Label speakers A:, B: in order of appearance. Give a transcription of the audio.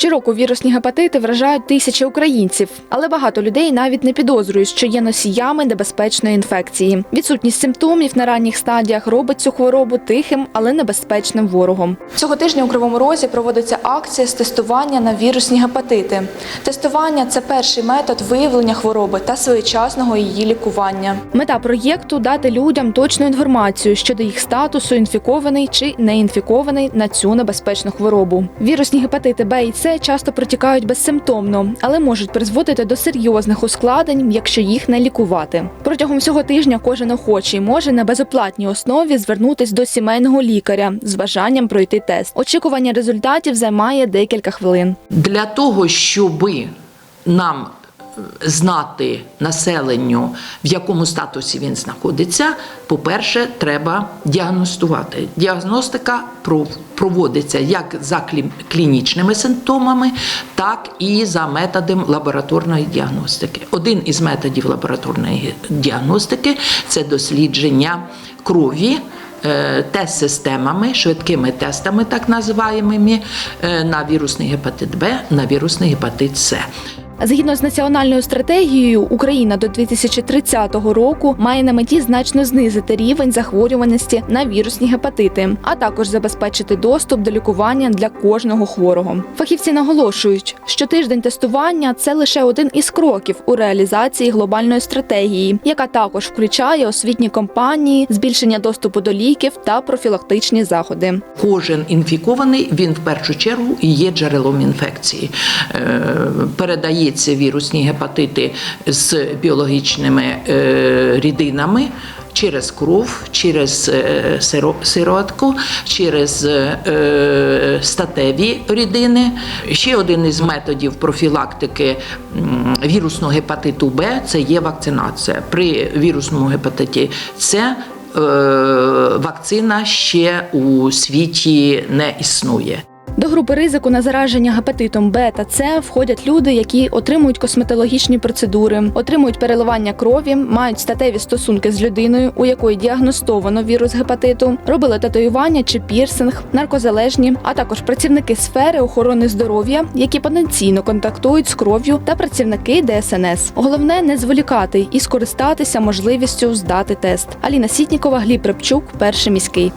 A: Щороку вірусні гепатити вражають тисячі українців, але багато людей навіть не підозрюють, що є носіями небезпечної інфекції. Відсутність симптомів на ранніх стадіях робить цю хворобу тихим, але небезпечним ворогом. Цього тижня у Кривому Розі проводиться акція з тестування на вірусні гепатити. Тестування це перший метод виявлення хвороби та своєчасного її лікування. Мета проєкту дати людям точну інформацію щодо їх статусу інфікований чи неінфікований на цю небезпечну хворобу. Вірусні гепатити Б і С часто протікають безсимптомно, але можуть призводити до серйозних ускладнень, якщо їх не лікувати. Протягом всього тижня кожен охочий може на безоплатній основі звернутись до сімейного лікаря з бажанням пройти тест. Очікування результатів займає декілька хвилин.
B: Для того, щоби нам знати населенню, в якому статусі він знаходиться, по-перше, треба діагностувати. Діагностика проводиться як за клі- клінічними симптомами, так і за методом лабораторної діагностики. Один із методів лабораторної діагностики це дослідження крові. е, Тест-системами, швидкими тестами, так називаємими, е, на вірусний гепатит Б, на вірусний гепатит С.
A: Згідно з національною стратегією, Україна до 2030 року має на меті значно знизити рівень захворюваності на вірусні гепатити, а також забезпечити доступ до лікування для кожного хворого. Фахівці наголошують, що тиждень тестування це лише один із кроків у реалізації глобальної стратегії, яка також включає освітні кампанії, збільшення доступу до ліків та профілактичні заходи.
B: Кожен інфікований він в першу чергу є джерелом інфекції. Е, Передається вірусні гепатити з біологічними е, рідинами. Через кров, через е, сироватку, через е, статеві рідини. Ще один із методів профілактики вірусного гепатиту Б це є вакцинація. При вірусному гепатиті С вакцина ще у світі не існує.
A: До групи ризику на зараження гепатитом Б та С входять люди, які отримують косметологічні процедури, отримують переливання крові, мають статеві стосунки з людиною, у якої діагностовано вірус гепатиту, робили татуювання чи пірсинг, наркозалежні, а також працівники сфери охорони здоров'я, які потенційно контактують з кров'ю, та працівники ДСНС. Головне не зволікати і скористатися можливістю здати тест. Аліна Сітнікова, Гліб Репчук, перший міський.